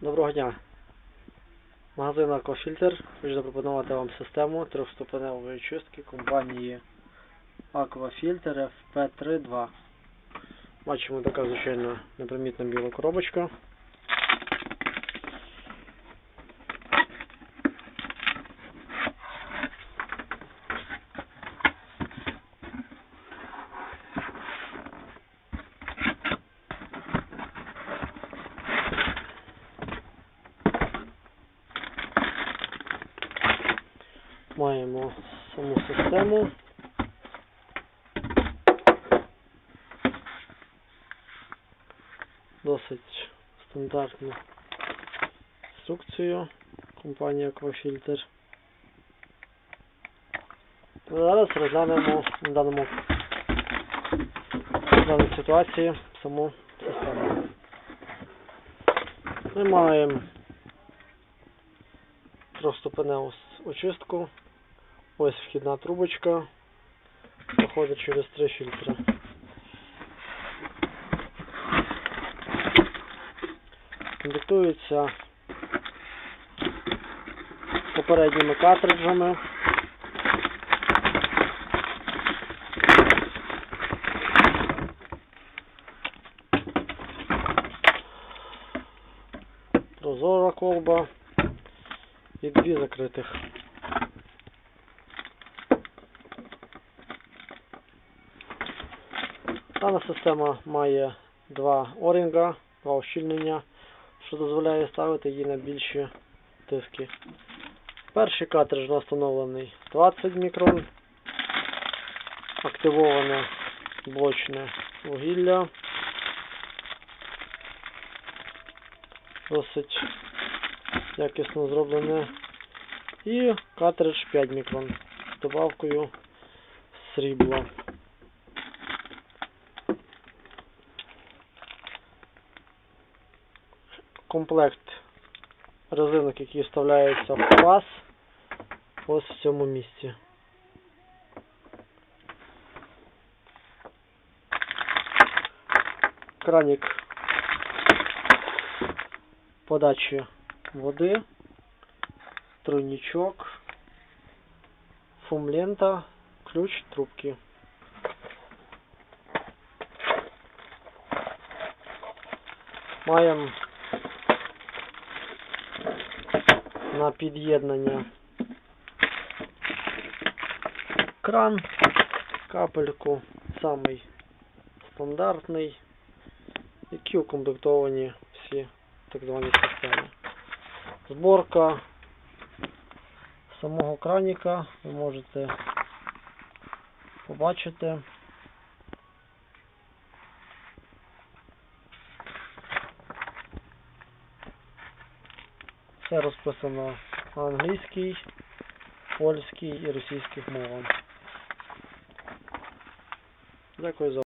Доброго дня. Магазин Аквафільтр хочу запропонувати вам систему трьохступеневої чистки компанії Аквафільтер FP32. Бачимо така звичайно непримітна біла коробочка. Маємо саму систему. Досить стандартну інструкцію компанії Aquafilter. Зараз розглянемо на даному даній ситуації саму систему. Ми маємо трьохступеневу с- очистку. Ось вхідна трубочка. Проходить через три фільтри. Комплектується попередніми картриджами. Прозора колба і дві закритих. Дана система має два орінга, два ущільнення, що дозволяє ставити її на більші тиски. Перший картридж встановлений 20 мікрон, активоване блочне вугілля. Досить якісно зроблене. І картридж 5 мікрон з добавкою срібла. Комплект резинок, які вставляються в паз ось в цьому місці. Кранік подачі води, тройничок, фумлента, ключ трубки. Маємо на під'єднання кран, капельку, самий стандартний, які укомплектовані всі так звані системи. Зборка самого краніка ви можете побачити. Все розписано англійській, польській і російських мовах. Дякую за